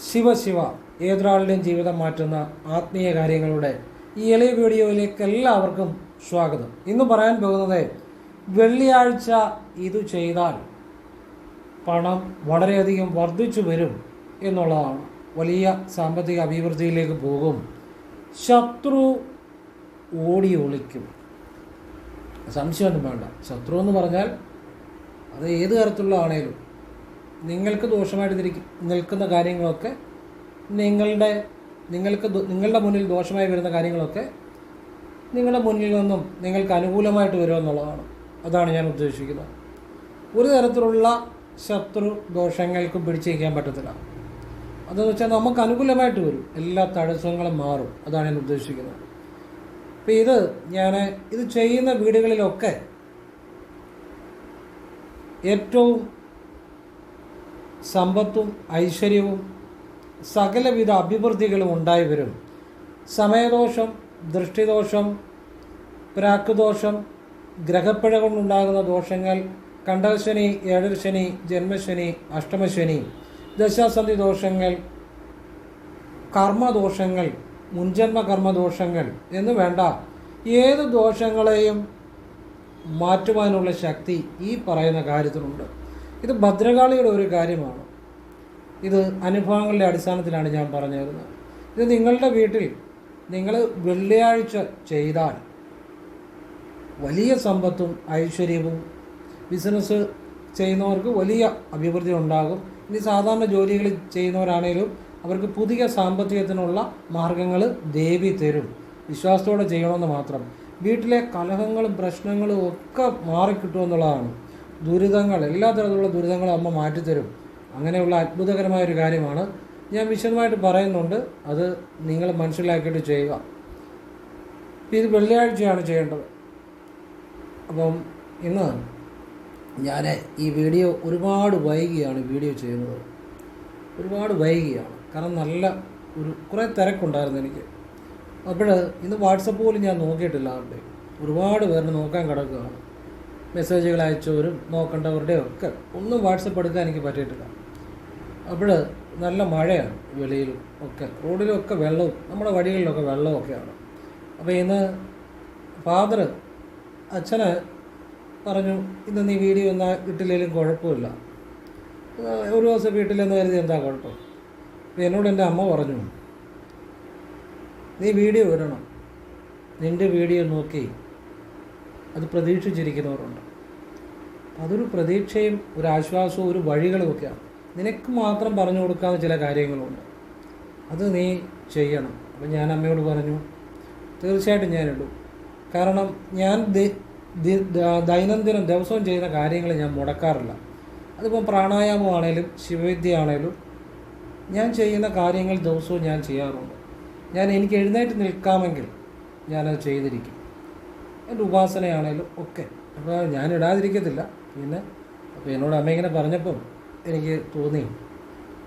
ശിവ ശിവ ഏതൊരാളുടെയും ജീവിതം മാറ്റുന്ന ആത്മീയ കാര്യങ്ങളുടെ ഈ എളിയ വീഡിയോയിലേക്ക് എല്ലാവർക്കും സ്വാഗതം. ഇന്ന് പറയാൻ പോകുന്നത് വെള്ളിയാഴ്ച ഇത് ചെയ്താൽ പണം വളരെയധികം വർദ്ധിച്ചു വരും എന്നുള്ളതാണ്. വലിയ സാമ്പത്തിക അഭിവൃദ്ധിയിലേക്ക് പോകും. ശത്രു ഓടി ഒളിക്കും. സംശയമൊന്നും വേണ്ട. ശത്രു എന്ന് പറഞ്ഞാൽ അത് ഏത് തരത്തിലുള്ള ആണേലും നിങ്ങൾക്ക് ദോഷമായിട്ട് നിൽക്കുന്ന കാര്യങ്ങളൊക്കെ നിങ്ങളുടെ നിങ്ങൾക്ക് നിങ്ങളുടെ മുന്നിൽ ദോഷമായി വരുന്ന കാര്യങ്ങളൊക്കെ നിങ്ങളുടെ മുന്നിൽ നിന്നും നിങ്ങൾക്ക് അനുകൂലമായിട്ട് വരുമെന്നുള്ളതാണ് അതാണ് ഞാൻ ഉദ്ദേശിക്കുന്നത്. ഒരു തരത്തിലുള്ള ശത്രു ദോഷങ്ങൾക്കും പിടിച്ചു നിൽക്കാൻ പറ്റത്തില്ല. അതെന്ന് വെച്ചാൽ നമുക്ക് അനുകൂലമായിട്ട് വരും. എല്ലാ തടസ്സങ്ങളും മാറും. അതാണ് ഞാൻ ഉദ്ദേശിക്കുന്നത്. അപ്പം ഇത് ഞാൻ ഇത് ചെയ്യുന്ന വീടുകളിലൊക്കെ ഏറ്റവും സമ്പത്തും ഐശ്വര്യവും സകലവിധ അഭിവൃദ്ധികളും ഉണ്ടായി വരും. സമയദോഷം ദൃഷ്ടിദോഷം പ്രാക്കുദോഷം ഗ്രഹപ്പിഴ കൊണ്ടുണ്ടാകുന്ന ദോഷങ്ങൾ കണ്ടകശനി ഏഴരശനി ജന്മശനി അഷ്ടമശനി ദശാസന്ധി ദോഷങ്ങൾ കർമ്മദോഷങ്ങൾ മുൻജന്മ കർമ്മദോഷങ്ങൾ എന്ന് വേണ്ട ഏത് ദോഷങ്ങളെയും മാറ്റുവാനുള്ള ശക്തി ഈ പറയുന്ന കാര്യത്തിലുണ്ട്. ഇത് ഭദ്രകാളിയുടെ ഒരു കാര്യമാണ്. ഇത് അനുഭവങ്ങളുടെ അടിസ്ഥാനത്തിലാണ് ഞാൻ പറഞ്ഞു തരുന്നത് ഇത് നിങ്ങളുടെ വീട്ടിൽ നിങ്ങൾ വെള്ളിയാഴ്ച ചെയ്താൽ വലിയ സമ്പത്തും ഐശ്വര്യവും ബിസിനസ് ചെയ്യുന്നവർക്ക് വലിയ അഭിവൃദ്ധി ഉണ്ടാകും. ഇനി സാധാരണ ജോലികൾ ചെയ്യുന്നവരാണേലും അവർക്ക് പുതിയ സാമ്പത്തികത്തിനുള്ള മാർഗങ്ങൾ ദേവി തരും. വിശ്വാസത്തോടെ ചെയ്യണമെന്ന് മാത്രം. വീട്ടിലെ കലഹങ്ങളും പ്രശ്നങ്ങളും ഒക്കെ മാറിക്കിട്ടുമെന്നുള്ളതാണ്. ദുരിതങ്ങൾ എല്ലാ തരത്തിലുള്ള ദുരിതങ്ങളും അമ്മ മാറ്റിത്തരും. അങ്ങനെയുള്ള അത്ഭുതകരമായ ഒരു കാര്യമാണ്. ഞാൻ വിശദമായിട്ട് പറയുന്നുണ്ട്. അത് നിങ്ങൾ മനസ്സിലാക്കിയിട്ട് ചെയ്യുക. ഇത് വെള്ളിയാഴ്ചയാണ് ചെയ്യേണ്ടത്. അപ്പം ഇന്ന് ഞാൻ ഈ വീഡിയോ ഒരുപാട് വൈകിയാണ് വീഡിയോ ചെയ്യുന്നത്. ഒരുപാട് വൈകിയാണ്. കാരണം നല്ല ഒരു കുറേ തിരക്കുണ്ടായിരുന്നു എനിക്ക്. അപ്പോൾ ഇന്ന് വാട്സപ്പ് പോലും ഞാൻ നോക്കിയിട്ടില്ല. ആരുടെ ഒരുപാട് പേരിന് നോക്കാൻ കിടക്കുകയാണ്. മെസ്സേജുകൾ അയച്ചവരും നോക്കേണ്ടവരുടെയും ഒക്കെ ഒന്നും വാട്സപ്പ് എടുക്കാൻ എനിക്ക് പറ്റിയിട്ടില്ല. അപ്പോൾ നല്ല മഴയാണ് വെളിയിലും ഒക്കെ. റോഡിലൊക്കെ വെള്ളവും നമ്മുടെ വഴികളിലൊക്കെ വെള്ളമൊക്കെയാണ് അപ്പോൾ ഇന്ന് ഫാദർ അച്ഛന് പറഞ്ഞു ഇന്ന് നീ വീഡിയോ എന്നാൽ ഇട്ടില്ലെങ്കിലും കുഴപ്പമില്ല. ഒരു ദിവസം വീട്ടിലെന്ന് കരുതി എന്താ കുഴപ്പം? അപ്പോൾ എന്നോട് എന്റെ അമ്മ പറഞ്ഞു നീ വീഡിയോ വരണം നിന്റെ വീഡിയോ നോക്കി അത് പ്രതീക്ഷിച്ചിരിക്കുന്നവരുണ്ട്. അതൊരു പ്രതീക്ഷയും ഒരു ആശ്വാസവും ഒരു വഴികളുമൊക്കെയാണ് നിനക്ക് മാത്രം പറഞ്ഞു കൊടുക്കാവുന്ന ചില കാര്യങ്ങളുണ്ട്. അത് നീ ചെയ്യണം. അപ്പം ഞാൻ അമ്മയോട് പറഞ്ഞു തീർച്ചയായിട്ടും ഞാൻ ഇടും കാരണം ഞാൻ ദൈനംദിനം ദിവസവും ചെയ്യുന്ന കാര്യങ്ങൾ ഞാൻ മുടക്കാറില്ല. അതിപ്പം പ്രാണായാമമാണേലും ശിവവിദ്യ ആണേലും ഞാൻ ചെയ്യുന്ന കാര്യങ്ങൾ ദിവസവും ഞാൻ ചെയ്യാറുണ്ട്. ഞാൻ എനിക്ക് എഴുന്നേറ്റ് നിൽക്കാമെങ്കിൽ ഞാനത് ചെയ്തിരിക്കും. എന്റെ ഉപാസനയാണേലും ഒക്കെ. അപ്പോൾ ഞാൻ ഇടാതിരിക്കത്തില്ല പിന്നെ അപ്പോൾ എന്നോട് അമ്മ ഇങ്ങനെ പറഞ്ഞപ്പം എനിക്ക് തോന്നി.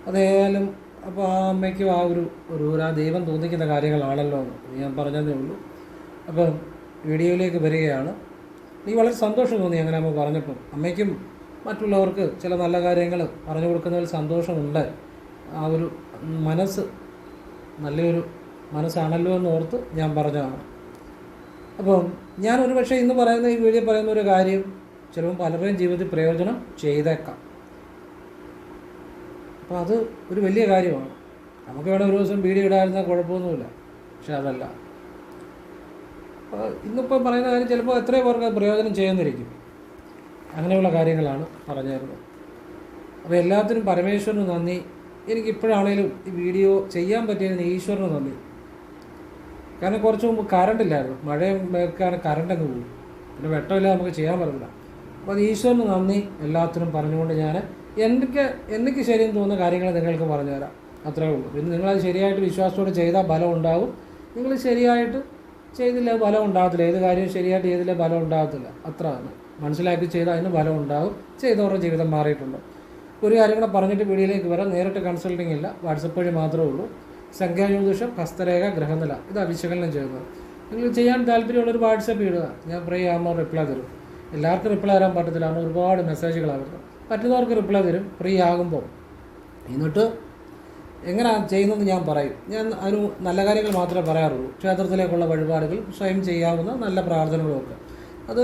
അതേതായാലും അപ്പോൾ ആ അമ്മയ്ക്കും ആ ഒരു ഒരു ആ ദൈവം തോന്നിക്കുന്ന കാര്യങ്ങളാണല്ലോ എന്ന് ഞാൻ പറഞ്ഞതേ ഉള്ളൂ. അപ്പം വീഡിയോയിലേക്ക് വരികയാണ്. എനിക്ക് വളരെ സന്തോഷം തോന്നി അങ്ങനെ അമ്മ പറഞ്ഞപ്പം. അമ്മയ്ക്കും മറ്റുള്ളവർക്ക് ചില നല്ല കാര്യങ്ങൾ പറഞ്ഞു കൊടുക്കുന്നതിൽ സന്തോഷമുണ്ട്. ആ ഒരു മനസ്സ് നല്ലൊരു മനസ്സാണല്ലോ എന്ന് ഓർത്ത് ഞാൻ പറഞ്ഞതാണ്. അപ്പം ഞാൻ ഒരു പക്ഷേ ഇന്ന് പറയുന്ന ഈ വീഡിയോ പറയുന്ന ഒരു കാര്യം ചിലപ്പോൾ പലരുടെയും ജീവിതത്തിൽ പ്രയോജനം ചെയ്തേക്കാം. അപ്പോൾ അത് ഒരു വലിയ കാര്യമാണ്. നമുക്ക് വേണം ഒരു ദിവസം വീഡിയോ ഇടാതിരുന്നാൽ കുഴപ്പമൊന്നുമില്ല. പക്ഷെ അതല്ല. അപ്പോൾ ഇന്നിപ്പോൾ പറയുന്ന കാര്യം ചിലപ്പോൾ എത്രയോ പേർക്ക് പ്രയോജനം ചെയ്യുന്നിരിക്കും അങ്ങനെയുള്ള കാര്യങ്ങളാണ് പറഞ്ഞിരുന്നത്. അപ്പോൾ എല്ലാത്തിനും പരമേശ്വരന് നന്ദി. എനിക്കിപ്പോഴാണേലും ഈ വീഡിയോ ചെയ്യാൻ പറ്റിയതിന് ഈശ്വരന് നന്ദി. കാരണം കുറച്ച് മുമ്പ് കറണ്ട് ഇല്ലായിരുന്നു. മഴയും ഒക്കെ കറണ്ട് അങ്ങ് പോകും പിന്നെ വെട്ടമില്ല നമുക്ക് ചെയ്യാൻ പറ്റില്ല അപ്പോൾ അത് ഈശ്വരന് നന്ദി എല്ലാത്തിനും പറഞ്ഞുകൊണ്ട് ഞാൻ എന്തൊക്കെ എന്തൊക്കെ ശരിയെന്ന് തോന്നുന്ന കാര്യങ്ങൾ നിങ്ങൾക്ക് പറഞ്ഞുതരാം. അത്രേ ഉള്ളൂ. പിന്നെ നിങ്ങളത് ശരിയായിട്ട് വിശ്വാസത്തോടെ ചെയ്താൽ ഫലം ഉണ്ടാകും. നിങ്ങൾ ശരിയായിട്ട് ചെയ്തില്ല ഫലം ഉണ്ടാകത്തില്ല. ഏത് കാര്യവും ശരിയായിട്ട് ചെയ്തില്ല ഫലം ഉണ്ടാകത്തില്ല. അത്ര ആണ്. മനസ്സിലാക്കി ചെയ്താൽ അതിന് ഫലം ഉണ്ടാകും. ചെയ്തവരുടെ ജീവിതം മാറിയിട്ടുണ്ട്. ഒരു കാര്യം കൂടെ പറഞ്ഞിട്ട് വീഡിയോയിലേക്ക് വരാം. നേരിട്ട് കൺസൾട്ടിംഗ് ഇല്ല. വാട്സപ്പ് വഴി മാത്രമേ ഉള്ളൂ. സംഖ്യാജ്യോതിഷം ഹസ്തരേഖ ഗ്രഹനില. ഇത് വിശകലനം ചെയ്യുന്നത്. നിങ്ങൾ ചെയ്യാൻ താല്പര്യമുള്ളൊരു വാട്സപ്പ് ഇടുക. ഞാൻ ഫ്രീ ആകുമ്പോൾ റിപ്ലൈ തരും. എല്ലാവർക്കും റിപ്ലൈ തരാൻ പറ്റത്തില്ല. കാരണം ഒരുപാട് മെസ്സേജുകളാണ് പറ്റുന്നവർക്ക് റിപ്ലൈ തരും. ഫ്രീ ആകുമ്പോൾ. എന്നിട്ട് എങ്ങനെയാണ് ചെയ്യുന്നതെന്ന് ഞാൻ പറയും. ഞാൻ അതിന് നല്ല കാര്യങ്ങൾ മാത്രമേ പറയാറുള്ളൂ. ക്ഷേത്രത്തിലേക്കുള്ള വഴിപാടുകൾ സ്വയം ചെയ്യാവുന്ന നല്ല പ്രാർത്ഥനകളൊക്കെ. അത്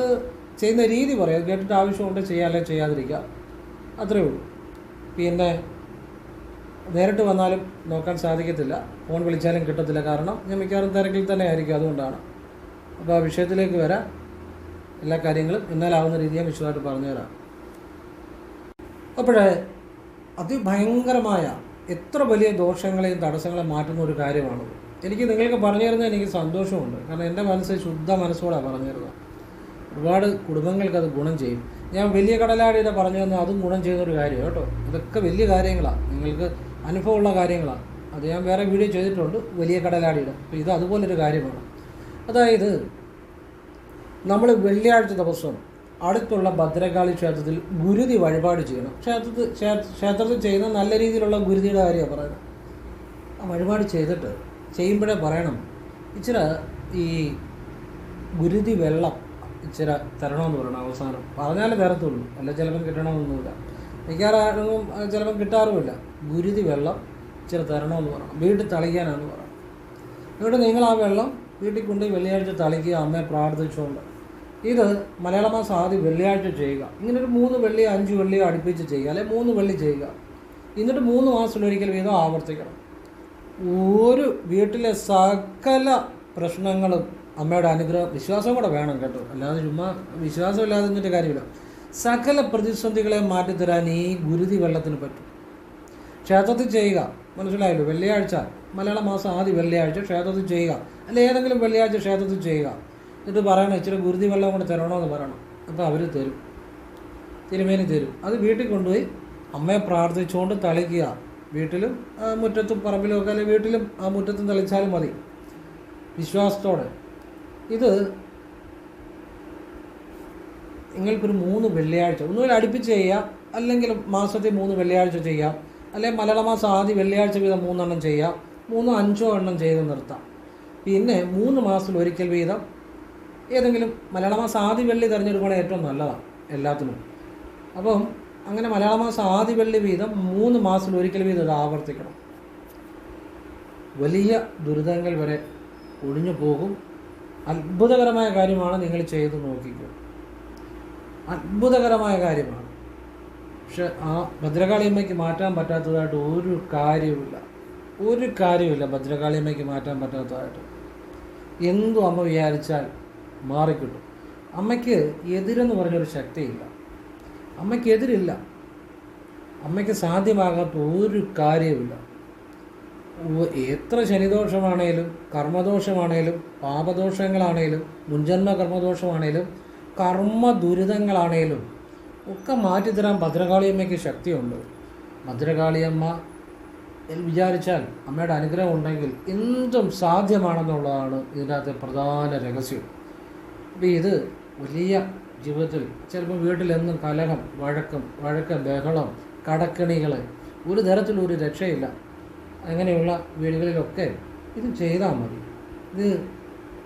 ചെയ്യുന്ന രീതി പറയാം. കേട്ടിട്ട് ആവശ്യമുണ്ട് ചെയ്യാൻ അല്ലെങ്കിൽ ചെയ്യാതിരിക്കുക അത്രയേ ഉള്ളൂ. പിന്നെ നേരിട്ട് വന്നാലും നോക്കാൻ സാധിക്കത്തില്ല. ഫോൺ വിളിച്ചാലും കിട്ടത്തില്ല. കാരണം ഞാൻ മിക്കവാറും തിരക്കിൽ തന്നെ ആയിരിക്കും അതുകൊണ്ടാണ്. അപ്പോൾ ആ വിഷയത്തിലേക്ക് വരാം. എല്ലാ കാര്യങ്ങളും എന്നാലാവുന്ന രീതി ഞാൻ വിശദമായിട്ട് പറഞ്ഞുതരാം. അപ്പോഴേ അതിഭയങ്കരമായ എത്ര വലിയ ദോഷങ്ങളെയും തടസ്സങ്ങളെയും മാറ്റുന്ന ഒരു കാര്യമാണത്. എനിക്ക് നിങ്ങൾക്ക് പറഞ്ഞു തരുന്നത് എനിക്ക് സന്തോഷമുണ്ട്. കാരണം എന്റെ മനസ്സ് ശുദ്ധ മനസ്സോടാണ് പറഞ്ഞു തരുന്നത്. ഒരുപാട് കുടുംബങ്ങൾക്ക് അത് ഗുണം ചെയ്യും. ഞാൻ വലിയ കടലാടിയുടെ പറഞ്ഞു തന്നെ അതും ഗുണം ചെയ്യുന്ന ഒരു കാര്യമാണ് കേട്ടോ. അതൊക്കെ വലിയ കാര്യങ്ങളാണ് നിങ്ങൾക്ക് അനുഭവമുള്ള കാര്യങ്ങളാണ്. അത് ഞാൻ വേറെ വീഡിയോ ചെയ്തിട്ടുണ്ട് വലിയ കടലാടിയുടെ. അപ്പോൾ ഇത് അതുപോലൊരു കാര്യമാണ്. അതായത് നമ്മൾ വെള്ളിയാഴ്ച ദിവസം അടുത്തുള്ള ഭദ്രകാളി ക്ഷേത്രത്തിൽ ഗുരുതി വഴിപാട് ചെയ്യണം. ക്ഷേത്രത്തിൽ ക്ഷേ- ക്ഷേത്രത്തിൽ ചെയ്യുന്ന നല്ല രീതിയിലുള്ള ഗുരുതിയുടെ കാര്യമാണ് പറയുന്നത്. ആ വഴിപാട് ചെയ്തിട്ട് ചെയ്യുമ്പോഴേ പറയണം ഇച്ചിരി ഈ ഗുരുതി വെള്ളം ഇച്ചിരി തരണമെന്ന് പറയണം അവസാനം. പറഞ്ഞാലേ തരത്തുള്ളൂ അല്ല ചിലപ്പം കിട്ടണമെന്നൊന്നുമില്ല. മിക്കവാറും ചിലപ്പം കിട്ടാറുമില്ല. ഗുരുതി വെള്ളം ഇച്ചിരി തരണമെന്ന് പറയണം വീട്ടിൽ തളിക്കാനാണെന്ന് പറയണം എന്നിട്ട് നിങ്ങൾ ആ വെള്ളം വീട്ടിൽ കൊണ്ട് വെള്ളിയാഴ്ച തളിക്കുക അമ്മയെ പ്രാർത്ഥിച്ചുകൊണ്ട്. ഇത് മലയാള മാസം ആദ്യം വെള്ളിയാഴ്ച ചെയ്യുക. ഇങ്ങനെ ഒരു മൂന്ന് വെള്ളി അഞ്ച് വെള്ളി അടുപ്പിച്ച് ചെയ്യുക. അല്ലെങ്കിൽ മൂന്ന് വെള്ളി ചെയ്യുക. എന്നിട്ട് മൂന്ന് മാസത്തിലൊരിക്കൽ വീതം ആവർത്തിക്കണം. ഒരു വീട്ടിലെ സകല പ്രശ്നങ്ങളും അമ്മയുടെ അനുഗ്രഹം വിശ്വാസം കൂടെ വേണം കേട്ടോ. അല്ലാതെ ചുമ്മാ വിശ്വാസമില്ലാതെ നിന്നിട്ട് കാര്യമില്ല. സകല പ്രതിസന്ധികളെ മാറ്റിത്തരാൻ ഈ ഗുരുതി വെള്ളത്തിന് പറ്റും. ക്ഷേത്രത്തിൽ ചെയ്യുക മനസ്സിലായല്ലോ? വെള്ളിയാഴ്ച മലയാള മാസം ആദ്യ വെള്ളിയാഴ്ച ക്ഷേത്രത്തിൽ ചെയ്യുക. അല്ല ഏതെങ്കിലും വെള്ളിയാഴ്ച ക്ഷേത്രത്തിൽ ചെയ്യുക. എന്നിട്ട് പറയണം ഇച്ചിരി ഗുരുതി വെള്ളം കൊണ്ട് തരണമെന്ന് പറയണം. അപ്പോൾ അവർ തരും. തിരുമേനി തരും. അത് വീട്ടിൽ കൊണ്ടുപോയി അമ്മയെ പ്രാർത്ഥിച്ചുകൊണ്ട് തളിക്കുക. വീട്ടിലും മുറ്റത്തും പറമ്പിലും ഒക്കെ അല്ലെങ്കിൽ വീട്ടിലും ആ മുറ്റത്തും തളിച്ചാലും മതി. വിശ്വാസത്തോടെ. ഇത് നിങ്ങൾക്കൊരു മൂന്ന് വെള്ളിയാഴ്ച ഒന്നുകിൽ അടുപ്പിച്ച് ചെയ്യാം അല്ലെങ്കിൽ മാസത്തിൽ മൂന്ന് വെള്ളിയാഴ്ച ചെയ്യാം അല്ലെങ്കിൽ മലയാള മാസം ആദ്യം വെള്ളിയാഴ്ച വീതം മൂന്നെണ്ണം ചെയ്യാം മൂന്നോ അഞ്ചോ എണ്ണം ചെയ്ത് നിർത്താം. പിന്നെ മൂന്ന് മാസത്തിൽ ഒരിക്കൽ വീതം ഏതെങ്കിലും മലയാള മാസം ആദ്യ വെള്ളി തിരഞ്ഞെടുക്കുകയാണ് ഏറ്റവും നല്ലതാണ് എല്ലാത്തിനും. അപ്പം അങ്ങനെ മലയാള മാസം ആദ്യ വെള്ളി വീതം മൂന്ന് മാസത്തിൽ ഒരിക്കൽ വീതം ഇത് ആവർത്തിക്കണം. വലിയ ദുരിതങ്ങൾ വരെ ഒഴിഞ്ഞു പോകും. അത്ഭുതകരമായ കാര്യമാണ് നിങ്ങൾ ചെയ്ത് നോക്കിക്കുക അത്ഭുതകരമായ കാര്യമാണ്. പക്ഷെ ആ ഭദ്രകാളിയമ്മയ്ക്ക് മാറ്റാൻ പറ്റാത്തതായിട്ട് ഒരു കാര്യവുമില്ല. ഒരു കാര്യമില്ല ഭദ്രകാളിയമ്മയ്ക്ക് മാറ്റാൻ പറ്റാത്തതായിട്ട്. എന്തും അമ്മ വിചാരിച്ചാൽ മാറിക്കിട്ടും. അമ്മയ്ക്ക് എതിരെന്ന് പറഞ്ഞൊരു ശക്തിയില്ല. അമ്മയ്ക്ക് എതിരില്ല. അമ്മയ്ക്ക് സാധ്യമാകാത്ത ഒരു കാര്യവുമില്ല. എത്ര ശനിദോഷമാണേലും കർമ്മദോഷമാണേലും പാപദോഷങ്ങളാണേലും മുൻജന്മ കർമ്മദോഷമാണേലും കർമ്മ ദുരിതങ്ങളാണേലും ഒക്കെ മാറ്റിത്തരാൻ ഭദ്രകാളിയമ്മയ്ക്ക് ശക്തിയുണ്ട്. ഭദ്രകാളിയമ്മ വിചാരിച്ചാൽ അമ്മയുടെ അനുഗ്രഹം ഉണ്ടെങ്കിൽ എന്തും സാധ്യമാണെന്നുള്ളതാണ് ഇതിനകത്തെ പ്രധാന രഹസ്യം. അപ്പോൾ ഇത് വലിയ ജീവിതത്തിൽ ചിലപ്പോൾ വീട്ടിലെന്നും കലഹം വഴക്കം വഴക്കം ബഹളം കടക്കണികൾ ഒരു തരത്തിലും ഒരു രക്ഷയില്ല. അങ്ങനെയുള്ള വീടുകളിലൊക്കെ ഇത് ചെയ്താൽ മതി. ഇത്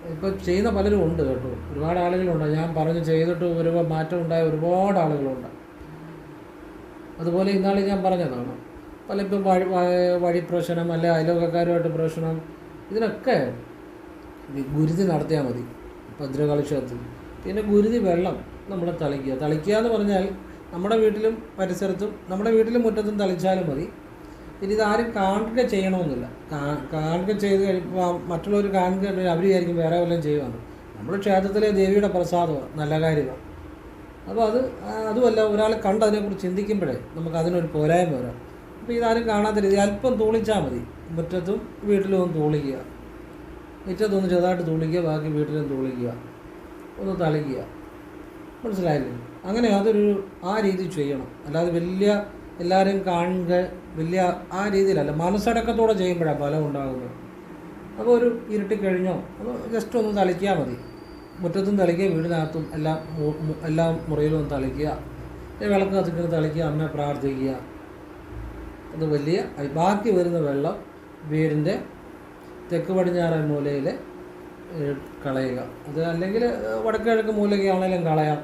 ഇപ്പോൾ ചെയ്യുന്ന പലരും ഉണ്ട് കേട്ടോ. ഒരുപാട് ആളുകളുണ്ട്. ഞാൻ പറഞ്ഞ് ചെയ്തിട്ട് ഒരുപാട് മാറ്റം ഉണ്ടായ ഒരുപാട് ആളുകളുണ്ട്. അതുപോലെ ഇന്നാളെ ഞാൻ പറഞ്ഞതാണ്. പലപ്പോൾ വഴി വ- വഴി പ്രശ്നം അല്ലെ അയലോകക്കാരുമായിട്ട് പ്രശ്നം ഇതിനൊക്കെ ഗുരുതി നടത്തിയാൽ മതി. ഭദ്രകാളി ക്ഷേത്രത്തിൽ പിന്നെ ഗുരുതി വെള്ളം നമ്മൾ തളിക്കുക. തളിക്കുക എന്ന് പറഞ്ഞാൽ നമ്മുടെ വീട്ടിലും പരിസരത്തും നമ്മുടെ വീട്ടിലും മുറ്റത്തും തളിച്ചാലും മതി. പിന്നെ ഇതാരും കാണുക ചെയ്യണമെന്നില്ല. കാണുക ചെയ്ത് കഴിയുമ്പോൾ മറ്റുള്ളവർ കാണുക അവർ വിചാരിക്കും വേറെ വല്ലതും ചെയ്യുവാണ്. നമ്മുടെ ക്ഷേത്രത്തിലെ ദേവിയുടെ പ്രസാദമാണ് നല്ല കാര്യമാണ്. അപ്പോൾ അത് അതുമല്ല ഒരാൾ കണ്ട് അതിനെക്കുറിച്ച് ചിന്തിക്കുമ്പോഴേ നമുക്ക് അതിനൊരു പോരായ്മ വരാം. അപ്പോൾ ഇതാരും കാണാത്ത രീതി അല്പം തൂളിച്ചാൽ മതി. മുറ്റത്തും വീട്ടിലും ഒന്ന് തൂളിക്കുക. മുറ്റത്തൊന്ന് ചെറുതായിട്ട് തൂളിക്കുക ബാക്കി വീട്ടിലും തൂളിക്കുക. ഒന്ന് തളിക്കുക. മനസ്സിലായില്ലേ? അങ്ങനെ അതൊരു ആ രീതി ചെയ്യണം. അല്ലാതെ വലിയ എല്ലാവരും കാണുക വലിയ ആ രീതിയിലല്ല. മനസ്സടക്കത്തോടെ ചെയ്യുമ്പോഴാണ് ഫലം ഉണ്ടാകുന്നത് അപ്പോൾ ഒരു ഇരുട്ടി കഴിഞ്ഞോ അത് ജസ്റ്റ് ഒന്ന് തളിക്കുക മതി. മുറ്റത്തും തളിക്കുക വീടിനകത്തും എല്ലാം എല്ലാ മുറിയിലും ഒന്ന് തളിക്കുക. വിളക്ക് കത്തിക്കുന്ന തളിക്കുക അമ്മയെ പ്രാർത്ഥിക്കുക. അത് വലിയ ബാക്കി വരുന്ന വെള്ളം വീടിന്റെ തെക്ക് പടിഞ്ഞാറൻ മൂലയിൽ കളയുക. അത് അല്ലെങ്കിൽ വടക്കിഴക്ക് വടക്ക് കിഴക്ക് മൂലയ്ക്കാണെങ്കിലും കളയാം.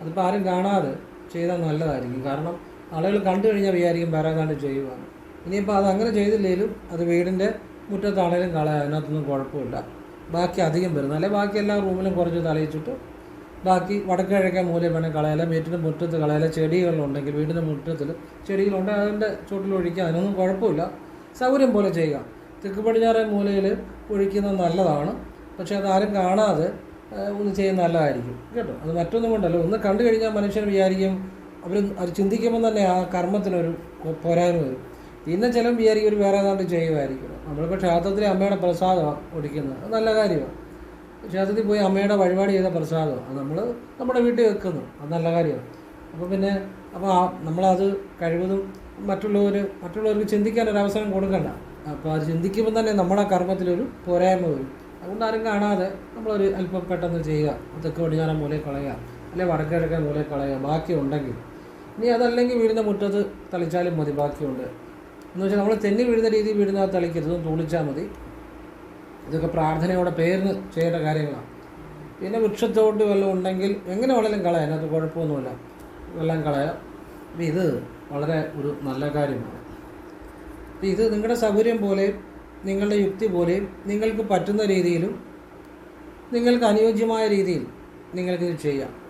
അതിപ്പോൾ ആരും കാണാതെ ചെയ്താൽ നല്ലതായിരിക്കും. കാരണം ആളുകൾ കണ്ടു കഴിഞ്ഞാൽ വിചാരിക്കും വേറെ ചെയ്യുവാണ് ഇനിയിപ്പോൾ അത് അങ്ങനെ ചെയ്തില്ലെങ്കിലും അത് വീടിന്റെ മുറ്റത്താണേലും കളയാം അതിനകത്തൊന്നും കുഴപ്പമില്ല. ബാക്കി അധികം വരുന്നു അല്ലെ ബാക്കി എല്ലാ റൂമിലും കുറച്ച് തലയിച്ചിട്ട് ബാക്കി വടക്കിഴക്കാൻ കിഴക്കേ മൂലം വേണമെങ്കിൽ കളയാല വീട്ടിന്റെ മുറ്റത്ത് കളയാല ചെടികളുണ്ടെങ്കിൽ വീടിന്റെ മുറ്റത്തിൽ ചെടികളുണ്ടെങ്കിൽ അതിന്റെ ചുവട്ടിൽ ഒഴിക്കുക അതിനൊന്നും കുഴപ്പമില്ല. സൗകര്യം പോലെ ചെയ്യുക. തെക്ക് പടിഞ്ഞാറേ മൂലയിൽ ഒഴിക്കുന്നത് നല്ലതാണ്. പക്ഷേ അത് ആരും കാണാതെ ഒന്ന് ചെയ്യുന്ന നല്ലതായിരിക്കും. കേട്ടോ? അത് മറ്റൊന്നും കൊണ്ടല്ല. ഒന്ന് കണ്ടു കഴിഞ്ഞാൽ മനുഷ്യൻ വിചാരിക്കും അവർ അത് ചിന്തിക്കുമ്പോൾ തന്നെ ആ കർമ്മത്തിനൊരു പോരായ്മ വരും. പിന്നെ ചിലം വിചാരിക്കും ഒരു വേറെ ഏതാണ്ട് ചെയ്യുമായിരിക്കും. നമ്മളിപ്പോൾ ക്ഷേത്രത്തിലെ അമ്മയുടെ പ്രസാദമാണ് ഒടിക്കുന്നത്. അത് നല്ല കാര്യമാണ് ക്ഷേത്രത്തിൽ പോയി അമ്മയുടെ വഴിപാട് ചെയ്ത പ്രസാദമാണ് നമ്മൾ നമ്മുടെ വീട്ടിൽ വെക്കുന്നു. അത് നല്ല കാര്യമാണ് അപ്പോൾ പിന്നെ അപ്പോൾ നമ്മളത് കഴിവതും മറ്റുള്ളവർ മറ്റുള്ളവർക്ക് ചിന്തിക്കാൻ ഒരു അവസരം കൊടുക്കണ്ട. അപ്പോൾ അത് ചിന്തിക്കുമ്പോൾ തന്നെ നമ്മുടെ കർമ്മത്തിലൊരു പോരായ്മ വരും. അതുകൊണ്ട് ആരും കാണാതെ നമ്മളൊരു അല്പം പെട്ടെന്ന് ചെയ്യുക. തെക്ക് പടിഞ്ഞാറ മൂലയിൽ കളയുക. അല്ലെങ്കിൽ വടക്കിഴക്കൻ മൂലം കളയുക ബാക്കി ഉണ്ടെങ്കിൽ ഇനി അതല്ലെങ്കിൽ വീടിന്റെ മുറ്റത്ത് തളിച്ചാലും മതി ബാക്കിയുണ്ട്. എന്ന് വെച്ചാൽ നമ്മൾ തെന്നി വീഴുന്ന രീതിയിൽ വീഴുന്ന തളിക്കരുതും. തുളിച്ചാൽ മതി. ഇതൊക്കെ പ്രാർത്ഥനയോടെ പേരിന് ചെയ്യേണ്ട കാര്യങ്ങളാണ് പിന്നെ വൃക്ഷത്തോട്ട് വല്ലതും ഉണ്ടെങ്കിൽ എങ്ങനെ വേണമെങ്കിലും കളയാം. അതിനകത്ത് കുഴപ്പമൊന്നുമില്ല. വെള്ളം കളയാം. അപ്പം ഇത് വളരെ ഒരു നല്ല കാര്യമാണ്. അപ്പം ഇത് നിങ്ങളുടെ സൗകര്യം പോലെയും നിങ്ങളുടെ യുക്തി പോലെയും നിങ്ങൾക്ക് പറ്റുന്ന രീതിയിലും നിങ്ങൾക്ക് അനുയോജ്യമായ രീതിയിൽ നിങ്ങൾക്കിത് ചെയ്യാം.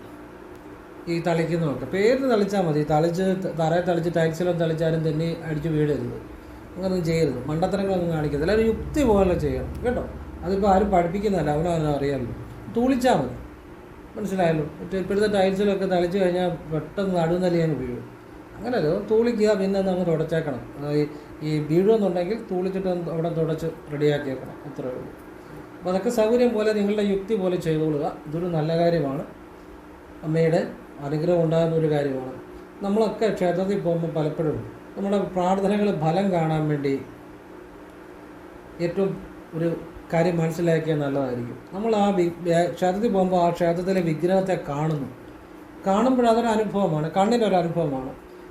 ഈ തളിക്കുന്നതൊക്കെ. പേരിന് തളിച്ചാൽ മതി. തളിച്ച് തറയെ തളിച്ച് ടൈൽസിലും തളിച്ചാലും തന്നെ അടിച്ച് വീഴരുത് അങ്ങനൊന്നും ചെയ്യരുത്. മണ്ടത്തരങ്ങളൊന്നും കാണിക്കരുത്. എല്ലാവരും യുക്തി പോലെ ചെയ്യണം. കേട്ടോ? അതിപ്പോൾ ആരും പഠിപ്പിക്കുന്നതല്ല. അവനവനും അറിയാമല്ലോ. തൂളിച്ചാൽ മതി. മനസ്സിലായല്ലോ? ഇപ്പോഴത്തെ ടൈൽസിലൊക്കെ തളിച്ച് കഴിഞ്ഞാൽ പെട്ടെന്ന് നടുന്നലിയാൻ വീഴും അങ്ങനെയല്ലോ തൂളിക്കുക പിന്നെ നമ്മൾ തുടച്ചേക്കണം. ഈ- വീഴുമെന്നുണ്ടെങ്കിൽ തൂളിച്ചിട്ട് അവിടെ തുടച്ച് റെഡിയാക്കിയേക്കണം. അത്രയേ അത്രേ ഉള്ളൂ. അപ്പോൾ അതൊക്കെ സൗകര്യം പോലെ നിങ്ങളുടെ യുക്തി പോലെ ചെയ്തുകൊള്ളുക ഇതൊരു നല്ല കാര്യമാണ്. അമ്മയുടെ അനുഗ്രഹം ഉണ്ടാകുന്ന ഒരു കാര്യമാണ്. നമ്മളൊക്കെ ക്ഷേത്രത്തിൽ പോകുമ്പോൾ പലപ്പോഴും നമ്മുടെ പ്രാർത്ഥനകൾ ഫലം കാണാൻ വേണ്ടി ഏറ്റവും ഒരു കാര്യം മനസ്സിലാക്കിയാൽ നല്ലതായിരിക്കും. നമ്മൾ ആ ക്ഷേത്രത്തിൽ പോകുമ്പോൾ ആ ക്ഷേത്രത്തിലെ വിഗ്രഹത്തെ കാണുന്നു. കാണുമ്പോൾ അതൊരു അനുഭവമാണ്. ഒരു അനുഭവമാണ്.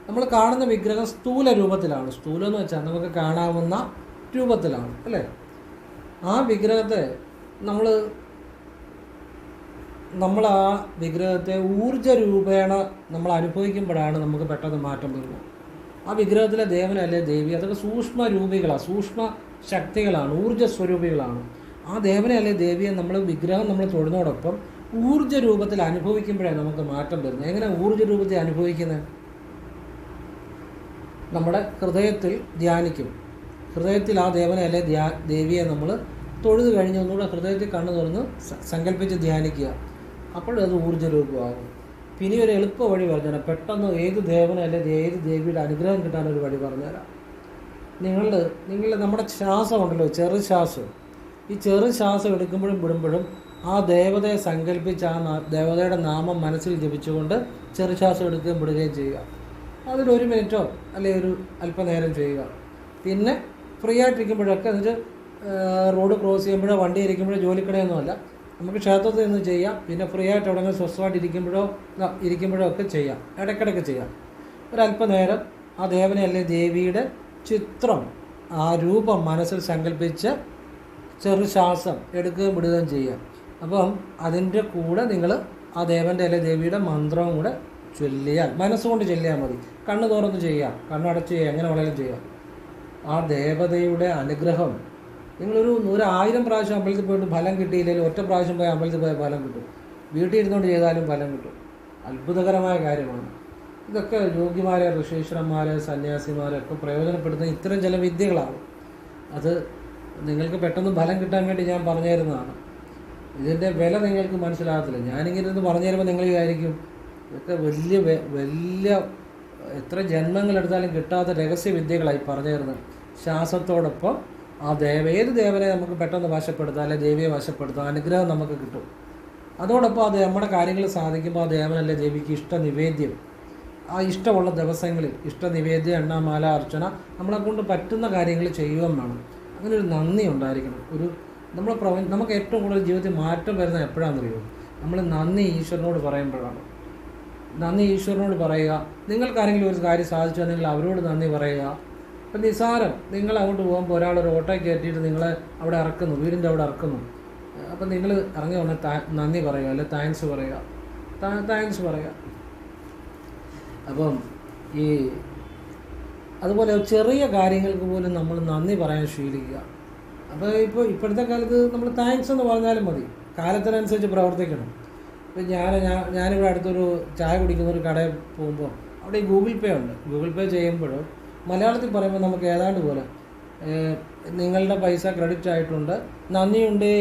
നമ്മൾ കാണുന്ന വിഗ്രഹം സ്ഥൂല രൂപത്തിലാണ്. സ്ഥൂലം എന്ന് വെച്ചാൽ നമുക്ക് കാണാവുന്ന രൂപത്തിലാണ്. അല്ലേ? ആ വിഗ്രഹത്തെ നമ്മൾ നമ്മൾ ആ വിഗ്രഹത്തെ ഊർജ രൂപേണ നമ്മൾ അനുഭവിക്കുമ്പോഴാണ് നമുക്ക് പെട്ടെന്ന് മാറ്റം വരുന്നത്. ആ വിഗ്രഹത്തിലെ ദേവനല്ലേ ദേവി? അതൊക്കെ സൂക്ഷ്മ രൂപികളാണ് സൂക്ഷ്മ ശക്തികളാണ് ഊർജ സ്വരൂപികളാണ് ആ ദേവനല്ലേ ദേവിയെ നമ്മൾ വിഗ്രഹം നമ്മൾ തൊഴുന്നതോടൊപ്പം ഊർജ രൂപത്തിൽ അനുഭവിക്കുമ്പോഴേ നമുക്ക് മാറ്റം വരുന്നത്. എങ്ങനെ ഊർജ രൂപത്തിൽ അനുഭവിക്കുന്നത്? നമ്മുടെ ഹൃദയത്തിൽ ധ്യാനിക്കും. ഹൃദയത്തിൽ ആ ദേവനല്ലേ ദേവിയെ നമ്മൾ തൊഴുത് കഴിഞ്ഞ്. ഒന്നുകൂടെ ഹൃദയത്തിൽ കണ്ണു തുറന്ന് സങ്കല്പിച്ച് ധ്യാനിക്കുക. അപ്പോഴത് ഊർജരൂപമാകും പിന്നെ ഒരു എളുപ്പ വഴി പറഞ്ഞുതരാം. പെട്ടെന്ന് ഏത് ദേവന അല്ലെങ്കിൽ ഏത് ദേവിയുടെ അനുഗ്രഹം കിട്ടാൻ ഒരു വഴി പറഞ്ഞുതരാം. നിങ്ങൾ നിങ്ങൾ നമ്മുടെ ശ്വാസം ഉണ്ടല്ലോ ചെറു ശ്വാസം. ഈ ചെറു ശ്വാസം എടുക്കുമ്പോഴും വിടുമ്പോഴും ആ ദേവതയെ സങ്കല്പിച്ച് ആ ദേവതയുടെ നാമം മനസ്സിൽ ജപിച്ചുകൊണ്ട് ചെറു ശ്വാസം എടുക്കുകയും വിടുകയും ചെയ്യുക. അതിലൊരു മിനിറ്റോ അല്ലെങ്കിൽ ഒരു അല്പനേരം ചെയ്യുക. പിന്നെ ഫ്രീ ആയിട്ടിരിക്കുമ്പോഴൊക്കെ എന്നിട്ട് റോഡ് ക്രോസ് ചെയ്യുമ്പോഴോ വണ്ടി ഇരിക്കുമ്പോഴോ ജോലിക്കടയൊന്നുമല്ല. നമുക്ക് ക്ഷേത്രത്തിൽ നിന്ന് ചെയ്യാം. പിന്നെ ഫ്രീ ആയിട്ട് അവിടെ സ്വസ്ഥമായിട്ട് ഇരിക്കുമ്പോഴോ ഇരിക്കുമ്പോഴോ ഒക്കെ ചെയ്യാം. ഇടയ്ക്കിടയ്ക്ക് ചെയ്യാം. ഒരല്പനേരം ആ ദേവനെ അല്ലെങ്കിൽ ദേവിയുടെ ചിത്രം ആ രൂപം മനസ്സിൽ സങ്കല്പിച്ച് ചെറു ശ്വാസം എടുക്കുകയും വിടുകയും ചെയ്യാം. അപ്പം അതിന്റെ കൂടെ നിങ്ങൾ ആ ദേവന്റെ അല്ലെ ദേവിയുടെ മന്ത്രവും കൂടെ ചൊല്ലിയാൽ മനസ്സുകൊണ്ട് ചൊല്ലിയാൽ മതി. കണ്ണ് തുറന്ന് ചെയ്യാം. കണ്ണടച്ച് എങ്ങനെ വേണമെങ്കിലും ചെയ്യാം. ആ ദേവതയുടെ അനുഗ്രഹം നിങ്ങളൊരു ആയിരം പ്രാവശ്യം അമ്പലത്തിൽ പോയിട്ട് ഫലം കിട്ടിയില്ലെങ്കിൽ ഒറ്റ പ്രാവശ്യം പോയി അമ്പലത്തിൽ പോയ ഫലം കിട്ടും. വീട്ടിൽ ഇരുന്നുകൊണ്ട് ചെയ്താലും ഫലം കിട്ടും. അത്ഭുതകരമായ കാര്യമാണ്. ഇതൊക്കെ രോഗിമാരെ ഋഷീശ്വരന്മാരെ സന്യാസിമാരൊക്കെ പ്രയോജനപ്പെടുത്തുന്ന ഇത്തരം ചില വിദ്യകളാണ്. അത് നിങ്ങൾക്ക് പെട്ടെന്ന് ഫലം കിട്ടാൻ വേണ്ടി ഞാൻ പറഞ്ഞു തരുന്നതാണ് ഇതിന്റെ വില നിങ്ങൾക്ക് മനസ്സിലാകത്തില്ല. ഞാനിങ്ങനെ ഇത് പറഞ്ഞു തരുമ്പോൾ നിങ്ങൾ വിചാരിക്കും ഇതൊക്കെ വലിയ വലിയ എത്ര ജന്മങ്ങളെടുത്താലും കിട്ടാത്ത രഹസ്യ വിദ്യകളായി പറഞ്ഞു തരുന്നത് ശ്വാസത്തോടൊപ്പം ആ ദേവ ഏത് ദേവനെ നമുക്ക് പെട്ടെന്ന് വശപ്പെടുത്താം അല്ലെങ്കിൽ ദേവിയെ വശപ്പെടുത്താം അനുഗ്രഹം നമുക്ക് കിട്ടും. അതോടൊപ്പം അത് നമ്മുടെ കാര്യങ്ങൾ സാധിക്കുമ്പോൾ ആ ദേവനല്ലേ ദേവിക്ക് ഇഷ്ട നിവേദ്യം ആ ഇഷ്ടമുള്ള ദിവസങ്ങളിൽ ഇഷ്ട നിവേദ്യം എണ്ണമാല അർച്ചന നമ്മളെ കൊണ്ട് പറ്റുന്ന കാര്യങ്ങൾ ചെയ്യുകയും വേണം. അങ്ങനെ ഒരു നന്ദി ഉണ്ടായിരിക്കണം. ഒരു നമ്മൾ പ്രവ നമുക്ക് ഏറ്റവും കൂടുതൽ ജീവിതത്തിൽ മാറ്റം വരുന്നത് എപ്പോഴാണെന്നറിയോ? നമ്മൾ നന്ദി ഈശ്വരനോട് പറയുമ്പോഴാണ്. നന്ദി ഈശ്വരനോട് പറയുക നിങ്ങൾക്കാരെങ്കിലും ഒരു കാര്യം സാധിച്ചു നിങ്ങൾ അവരോട് നന്ദി പറയുക ഇപ്പം നിസാരം നിങ്ങൾ അങ്ങോട്ട് പോകുമ്പോൾ ഒരു ഓട്ടോ കയറ്റിയിട്ട് നിങ്ങളെ അവിടെ ഇറക്കുന്നു വീടിന്റെ അവിടെ ഇറക്കുന്നു. അപ്പം നിങ്ങൾ ഇറങ്ങി വന്ന് നന്ദി പറയുക അല്ലെ താങ്ക്സ് പറയുക. താങ്ക്സ് പറയുക. അപ്പം ഈ അതുപോലെ ചെറിയ കാര്യങ്ങൾക്ക് പോലും നമ്മൾ നന്ദി പറയാൻ ശീലിക്കുക. അപ്പോൾ ഇപ്പോൾ ഇപ്പോഴത്തെ കാലത്ത് നമ്മൾ താങ്ക്സ് എന്ന് പറഞ്ഞാലും മതി. കാലത്തിനനുസരിച്ച് പ്രവർത്തിക്കണം. ഇപ്പം ഞാൻ ഞാനിവിടെ അടുത്തൊരു ചായ കുടിക്കുന്ന ഒരു കടയിൽ പോകുമ്പോൾ അവിടെ ഗൂഗിൾ പേ ഉണ്ട്. ഗൂഗിൾ പേ ചെയ്യുമ്പോൾ മലയാളത്തിൽ പറയുമ്പോൾ നമുക്ക് ഏതാണ്ട് പോലെ. നിങ്ങളുടെ പൈസ ക്രെഡിറ്റ് ആയിട്ടുണ്ട്. നന്ദിയുണ്ട്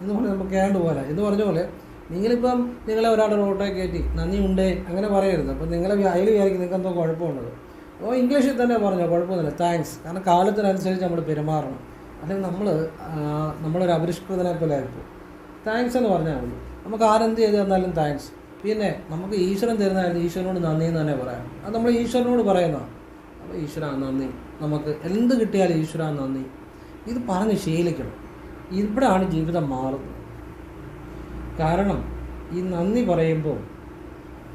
എന്ന് പറഞ്ഞ് നമുക്ക് ഏതാണ്ട് പോലെ. എന്ന് പറഞ്ഞ പോലെ നിങ്ങളിപ്പം നിങ്ങളെ ഒരാളുടെ റോട്ടെ കയറ്റി നന്ദിയുണ്ട് അങ്ങനെ പറയരുത്. അപ്പം നിങ്ങളെ അയൽ വിചാരിക്കും നിങ്ങൾക്ക് എന്തോ കുഴപ്പമുണ്ട് അപ്പോൾ ഇംഗ്ലീഷിൽ തന്നെ പറഞ്ഞോ കുഴപ്പമൊന്നുമില്ല. താങ്ക്സ് കാരണം കാലത്തിനനുസരിച്ച് നമ്മൾ പെരുമാറണം. അല്ലെങ്കിൽ നമ്മൾ നമ്മളൊരു അപരിഷ്കൃതനെ പോലെ ആയിരിക്കും. താങ്ക്സ് എന്ന് പറഞ്ഞാൽ മതി. നമുക്ക് ആരെന്ത് ചെയ്ത് തന്നാലും താങ്ക്സ് പിന്നെ നമുക്ക് ഈശ്വരൻ തരുന്നതായിരുന്നു ഈശ്വരനോട് നന്ദി എന്ന് തന്നെ പറയാം. അത് നമ്മൾ ഈശ്വരനോട് പറയുന്ന അപ്പോൾ ഈശ്വര നന്ദി. നമുക്ക് എന്ത് കിട്ടിയാലും ഈശ്വര നന്ദി. ഇത് പറഞ്ഞ് ശീലിക്കണം. ഇവിടെയാണ് ജീവിതം മാറുന്നത്. കാരണം ഈ നന്ദി പറയുമ്പോൾ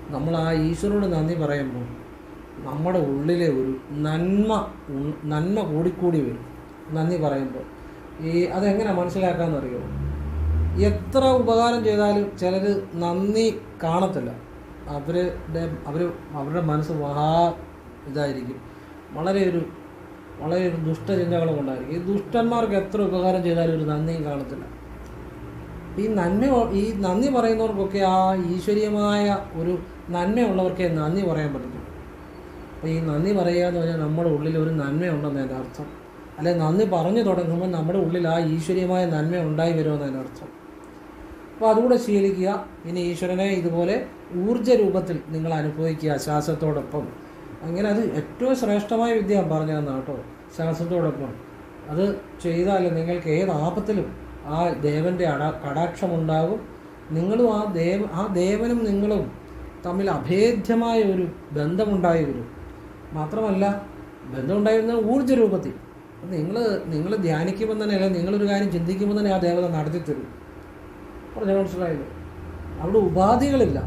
നമ്മൾ ആ ഈശ്വരനോട് നന്ദി പറയുമ്പോൾ നമ്മുടെ ഉള്ളിലെ ഒരു നന്മ നന്മ കൂടിക്കൂടി വരും. നന്ദി പറയുമ്പോൾ. ഈ അതെങ്ങനെ മനസ്സിലാക്കാമെന്നറിയോ എത്ര ഉപകാരം ചെയ്താലും ചിലർ നന്ദി കാണത്തില്ല. അവരുടെ അവർ അവരുടെ മനസ്സ് വഹാ ഇതായിരിക്കും. വളരെ ഒരു വളരെ ഒരു ദുഷ്ടചിന്തകളും ഉണ്ടായിരിക്കും. ഈ ദുഷ്ടന്മാർക്ക് എത്ര ഉപകാരം ചെയ്താലും ഒരു നന്ദിയും കാണത്തില്ല. ഈ നന്മ ഈ നന്ദി പറയുന്നവർക്കൊക്കെ ആ ഈശ്വരീയമായ ഒരു നന്മയുള്ളവർക്കേ നന്ദി പറയാൻ പറ്റത്തുള്ളൂ. അപ്പോൾ ഈ നന്ദി പറയുക എന്ന് പറഞ്ഞാൽ നമ്മുടെ ഉള്ളിൽ ഒരു നന്മയുണ്ടെന്ന് അതിന്റെ അർത്ഥം. അല്ലെ നന്ദി പറഞ്ഞു തുടങ്ങുമ്പോൾ നമ്മുടെ ഉള്ളിൽ ആ ഈശ്വരീയമായ നന്മ ഉണ്ടായി വരുമെന്ന് അതിന്റെ അർത്ഥം. അപ്പോൾ അതുകൂടെ ശീലിക്കുക. ഇനി ഈശ്വരനെ ഇതുപോലെ ഊർജ രൂപത്തിൽ നിങ്ങൾ അനുഭവിക്കുക ശ്വാസത്തോടൊപ്പം. അങ്ങനെ അത് ഏറ്റവും ശ്രേഷ്ഠമായ വിദ്യ പറഞ്ഞു തന്നെ കേട്ടോ. ശാസ്ത്രത്തോടൊപ്പം. അത് ചെയ്താൽ നിങ്ങൾക്ക് ഏത് ആപത്തിലും ആ ദേവന്റെ അട കടാക്ഷമുണ്ടാകും. നിങ്ങളും ആ ദേവ ആ ദേവനും നിങ്ങളും തമ്മിൽ അഭേദ്യമായ ഒരു ബന്ധമുണ്ടായി വരും. മാത്രമല്ല ബന്ധമുണ്ടായി വരുന്ന ഊർജ രൂപത്തിൽ നിങ്ങൾ നിങ്ങൾ ധ്യാനിക്കുമ്പോൾ തന്നെ അല്ലെങ്കിൽ നിങ്ങളൊരു കാര്യം ചിന്തിക്കുമ്പോൾ തന്നെ ആ ദേവത നടത്തി തരും. പറഞ്ഞ മനസ്സിലായത് അവിടെ ഉപാധികളില്ല.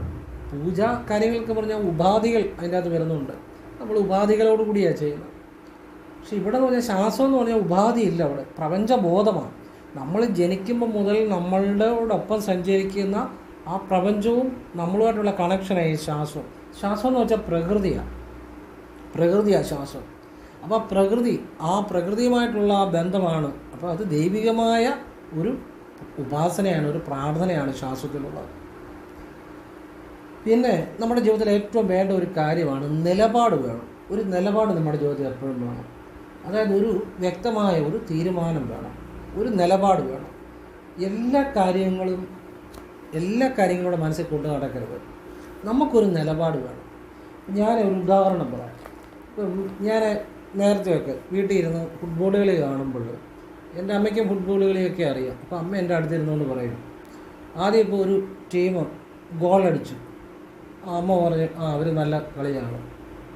പൂജ കാര്യങ്ങൾക്ക് പറഞ്ഞാൽ ഉപാധികൾ അതിന്റെ അകത്ത് വരുന്നുണ്ട്. നമ്മൾ ഉപാധികളോട് കൂടിയാണ് ചെയ്യുന്നത്. പക്ഷെ ഇവിടെ എന്ന് പറഞ്ഞാൽ ശ്വാസം എന്ന് പറഞ്ഞാൽ ഉപാധിയില്ല അവിടെ. പ്രപഞ്ചബോധമാണ്. നമ്മൾ ജനിക്കുമ്പോൾ മുതൽ നമ്മളോടൊപ്പം സഞ്ചരിക്കുന്ന ആ പ്രപഞ്ചവും നമ്മളുമായിട്ടുള്ള കണക്ഷനായി ശ്വാസം ശ്വാസം എന്ന് വെച്ചാൽ പ്രകൃതിയാണ് പ്രകൃതിയാണ് ശ്വാസം അപ്പോൾ പ്രകൃതി ആ പ്രകൃതിയുമായിട്ടുള്ള ആ ബന്ധമാണ്. അപ്പോൾ അത് ദൈവികമായ ഒരു ഉപാസനയാണ് ഒരു പ്രാർത്ഥനയാണ് ശ്വാസത്തിലുള്ളത് പിന്നെ നമ്മുടെ ജീവിതത്തിൽ ഏറ്റവും വേണ്ട ഒരു കാര്യമാണ് നിലപാട് വേണം. ഒരു നിലപാട് നമ്മുടെ ജീവിതത്തിൽ എപ്പോഴും വേണം. അതായത് ഒരു വ്യക്തമായ ഒരു തീരുമാനം വേണം. ഒരു നിലപാട് വേണം. എല്ലാ കാര്യങ്ങളും എല്ലാ കാര്യങ്ങളുടെ മനസ്സിൽ കൊണ്ടു നടക്കരുത്. നമുക്കൊരു നിലപാട് വേണം. ഞാൻ ഒരു ഉദാഹരണം പറയാം. ഇപ്പം ഞാൻ നേരത്തെയൊക്കെ വീട്ടിൽ ഇരുന്ന് ഫുട്ബോൾ കളി കാണുമ്പോൾ എന്റെ അമ്മയ്ക്കും ഫുട്ബോൾ കളിയൊക്കെ അറിയാം. അപ്പോൾ അമ്മ എന്റെ അടുത്തിരുന്നുകൊണ്ട് പറയും ആദ്യം ഇപ്പോൾ ഒരു ടീം ഗോൾ അടിച്ചു. അമ്മ പറഞ്ഞു ആ അവർ നല്ല കളിയാണ്.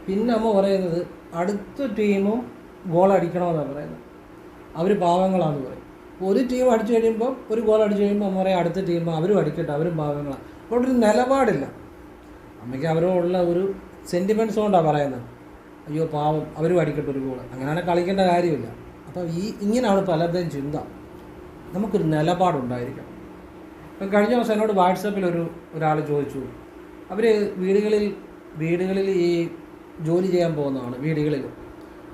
പിന്നെ അമ്മ പറയുന്നത് അടുത്ത ടീമും ഗോൾ അടിക്കണമെന്നാണ് പറയുന്നത്. അവർ പാവങ്ങളാണെന്ന് പറയും. ഒരു ടീം അടിച്ചു കഴിയുമ്പോൾ ഒരു ഗോൾ അടിച്ചു കഴിയുമ്പോൾ അമ്മ പറയും അടുത്ത ടീം അവരും അടിക്കട്ടെ അവരും പാവങ്ങളാണ് അവിടെ ഒരു നിലപാടില്ല. അമ്മയ്ക്ക് അവരോടുള്ള ഒരു സെന്റിമെന്റ്സ് കൊണ്ടാണ് പറയുന്നത്. അയ്യോ പാവം അവരും അടിക്കട്ടെ ഒരു ഗോൾ അങ്ങനെയാണ് കളിക്കേണ്ട കാര്യമില്ല. അപ്പോൾ ഈ ഇങ്ങനെയാണ് പലരുടെയും ചിന്ത. നമുക്കൊരു നിലപാടുണ്ടായിരിക്കണം. ഇപ്പം കഴിഞ്ഞ ദിവസം എന്നോട് വാട്സപ്പിൽ ഒരു ഒരാൾ ചോദിച്ചു അവർ വീടുകളിൽ വീടുകളിൽ ഈ ജോലി ചെയ്യാൻ പോകുന്നതാണ് വീടുകളിൽ